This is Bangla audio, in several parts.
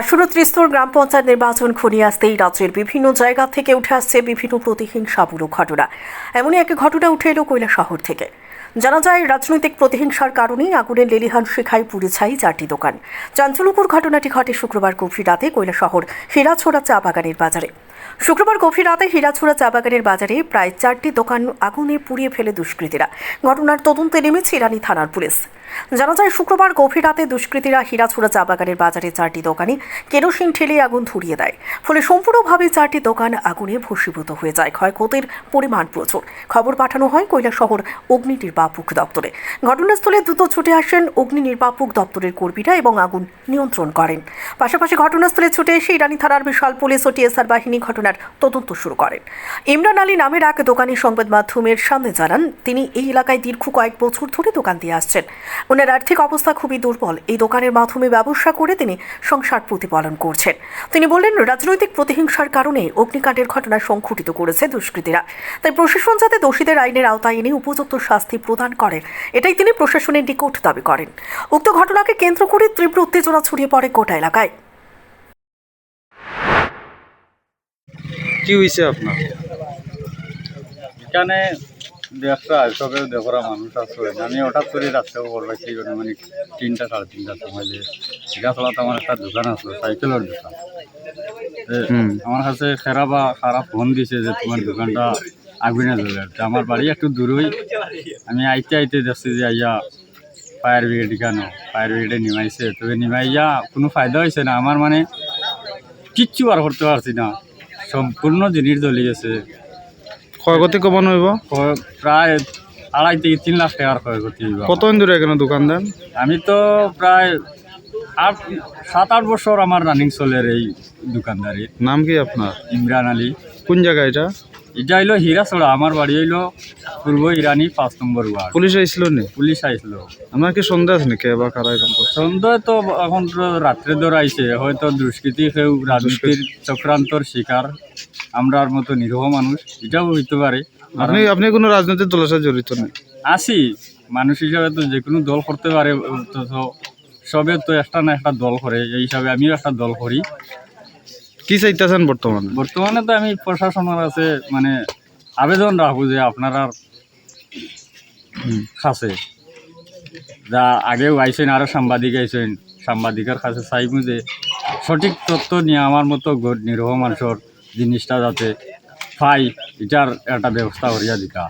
আসন্ন ত্রিস্তর গ্রাম পঞ্চায়েত নির্বাচন ঘনিয়ে আসতেই রাজ্যের বিভিন্ন জায়গা থেকে উঠে আসছে বিভিন্ন প্রতিহিংসামূলক ঘটনা। এমনই এক ঘটনা উঠে এলো কৈলা শহর থেকে। জানা যায়, রাজনৈতিক প্রতিহিংসার কারণেই আগুনের লেলিহান শিখায় পুড়ে ছাই চারটি দোকান। চাঞ্চলকুর ঘটনাটি ঘটে শুক্রবার গভীর রাতে কৈলা শহর হীরাছোড়া চা বাগানের বাজারে। শুক্রবার গভীর রাতে হীরাছোড়া চা বাগানের বাজারে প্রায় চারটি দোকান আগুনে পুড়িয়ে ফেলে দুষ্কৃতীরা। ঘটনার তদন্তে নেমেছে ইরানি থানার পুলিশ। জানা যায়, শুক্রবার গভীর রাতে দুষ্কৃতীরা হীরাছোড়া চা বাগানের বাজারে চারটি দোকানে কেরোসিন ঠেলে আগুন ধরিয়ে দেয়। ফলে সম্পূর্ণভাবে চারটি দোকান আগুনে ভস্মীভূত হয়ে যায়। ক্ষয়ক্ষতির পরিমাণ প্রচুর। খবর পাঠানো হয় শহর অগ্নি নির্বাপক দপ্তরে। ঘটনাস্থলে দ্রুত ছুটে আসেন অগ্নি নির্বাপক দপ্তরের কর্মীরা এবং আগুন নিয়ন্ত্রণ করেন। পাশাপাশি ঘটনাস্থলে ছুটে এসে ইরানি থানার বিশাল পুলিশ ও টিএসআর বাহিনী ঘটনার তদন্ত শুরু করেন। ইমরান আলী নামের এক দোকানি সংবাদ মাধ্যমের সামনে জানান, তিনি এই এলাকায় দীর্ঘ কয়েক বছর ধরে দোকান দিয়ে আসছেন। ওনার আর্থিক অবস্থা খুবই দুর্বল। এই দোকানের মাধ্যমে ব্যবসা করে তিনি সংসার প্রতিপালন করছেন। তিনি বললেন, রাজনৈতিক প্রতিহিংসার কারণে অগ্নিকাণ্ডের ঘটনা সংঘটিত করেছে দুষ্কৃতীরা। তাই প্রশাসন যাতে দোষীদের আইনের আওতায় এনে উপযুক্ত শাস্তি প্রদান করে, এটাই তিনি প্রশাসনের নিকট দাবি করেন। উক্ত ঘটনাকে কেন্দ্র করে তীব্র উত্তেজনা ছড়িয়ে পড়ে গোটা এলাকায়। কি হয়েছে আপনার? এখানে ব্যবসা সবে দেখরা মানুষ আছে আমি হঠাৎ করে রাস্তা করবাইছি মানে তিনটা সাড়ে তিনটার সময় যে গাছলাতে আমার একটা দোকান আছে সাইকেলের দোকান। আমার কাছে খারাপ বা খারাপ ফোন দিছে যে তোমার দোকানটা আগুনে তা আমার বাড়ি একটু দূরই। আমি আইতে আইতে দেখছি যে আইয়া ফায়ার ব্রিগেড কেন? ফায়ার ব্রিগেডে নিমাইছে। তবে নিমাইয়া কোনো ফায়দা হয়েছে না। আমার মানে কিচ্ছু আর করতে পারছি না। সম্পূর্ণ জিনিস জ্বলে গেছে। ক্ষয়ক্ষতি কমান হইব? প্রায় আড়াই থেকে তিন লাখ টাকার ক্ষয়ক্ষতি। কতদিন ধরে এখানে দোকান দেন? আমি তো প্রায় আট সাত আট বছর আমার রানিং চলের এই দোকানদারি। নাম কি আপনার? ইমরান আলী। কোন জায়গা এটা? এটা হইল হীরাছড়া আমার বাড়ি হইল পূর্ব ইরানি পাঁচ নম্বর ওয়ার্ড। পুলিশ আইছিল নি? পুলিশ আইছিল আপনার কি সন্দেহ আছে নাকি বা কারা এরকম সন্দেহ তো এখন তো রাত্রে দৌড় আইছে হয়তো দুষ্কৃতি কেউ রাজনীতির চক্রান্তর শিকার আমরার মতো নিরীহ মানুষ এটাও হইতে পারে। আপনি আপনি কোনো রাজনৈতিক দলের সাথে জড়িত নেই আছি মানুষ হিসাবে তো যে কোনো দল করতে পারে তো সবে তো একটা না একটা দল করে এই হিসাবে আমিও একটা দল করি। কি চাইতেছেন বর্তমানে? বর্তমানে তো আমি প্রশাসনের কাছে মানে আবেদন রাখব যে আপনারা। কাছে। যা আগেও আইসেন আরও সাংবাদিক আইসেন সাংবাদিকের কাছে চাইব যে সঠিক তথ্য নিয়ে আমার মতো নিরহ মানুষের জিনিসটা যাতে পাই এটার একটা ব্যবস্থা করিয়া দিতা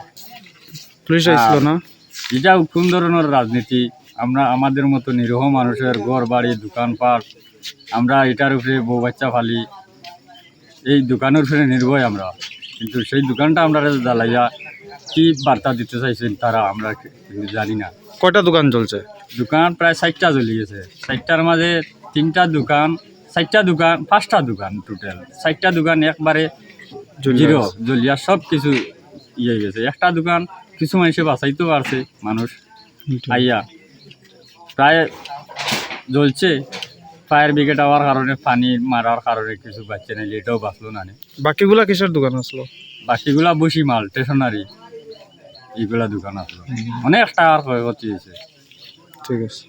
পুলিশ না? এটা কোন ধরনের রাজনীতি? আমরা আমাদের মতো নিরীহ মানুষের ঘর বাড়ি দোকানপাট আমরা এটার উপরে বউ বাচ্চা ফালি এই দোকানের উপরে নির্ভয় আমরা। কিন্তু সেই দোকানটা আমরা জ্বালাইয়া কি বার্তা দিতে চাইছেন তারা আমরা জানি না। কয়টা দোকান চলছে? দোকান প্রায় ষাটটা জ্বলি গেছে। ষাটটার মাঝে তিনটা দোকান ষাটটা দোকান পাঁচটা দোকান টোটাল ষাটটা দোকান একবারে জিরো গেছে। জ্বলিয়া সব কিছু ইয়ে গেছে। একটা দোকান কিছু মানুষে বাঁচাইতেও পারছে মানুষ আইয়া। প্রায় জ্বলছে। ফায়ার ব্রিগেড হওয়ার কারণে পানি মারার কারণে কিছু বাচ্চা নেই এটাও বাঁচলো না বাকিগুলা কিসের দোকান আসলো? বাকিগুলা বসি মাল স্টেশনারি এইগুলা দোকান আসলো। অনেক টাকার ক্ষয়ক্ষতি হয়েছে। ঠিক আছে।